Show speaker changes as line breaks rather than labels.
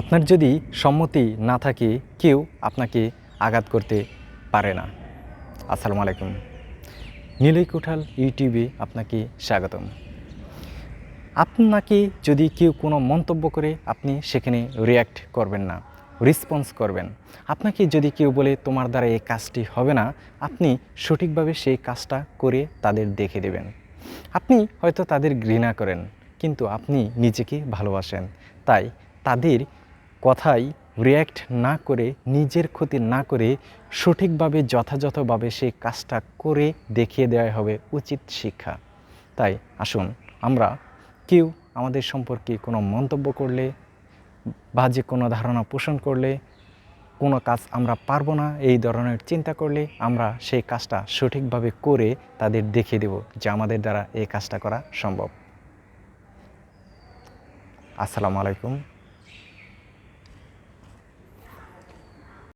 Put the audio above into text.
আপনার যদি সম্মতি না থাকে, কেউ আপনাকে আঘাত করতে পারে না। আসসালামু আলাইকুম। নীলই কোঠাল ইউটিউবে আপনাকে স্বাগতম। আপনাকে যদি কেউ কোনো মন্তব্য করে, আপনি সেখানে রিয়্যাক্ট করবেন না রেসপন্স করবেন। আপনাকে যদি কেউ বলে, তোমার দ্বারা এই কাজটি হবে না, আপনি সঠিকভাবে সেই কাজটা করে তাদের দেখে দেবেন। আপনি হয়তো তাদের ঘৃণা করেন, কিন্তু আপনি নিজেকে ভালোবাসেন। তাই তাদের কথাই রিয়্যাক্ট না করে, নিজের ক্ষতি না করে সঠিকভাবে, যথাযথভাবে সেই কাজটা করে দেখিয়ে দেওয়া হবে উচিত শিক্ষা। তাই আসুন আমরা কেউ আমাদের সম্পর্কে কোনো মন্তব্য করলে বা যে কোনো ধারণা পোষণ করলে, কোনো কাজ আমরা পারব না, এই ধরনের চিন্তা করলে আমরা সেই কাজটা সঠিকভাবে করে তাদের দেখিয়ে দেব যে আমাদের দ্বারা এই কাজটা করা সম্ভব। আসসালামু আলাইকুম।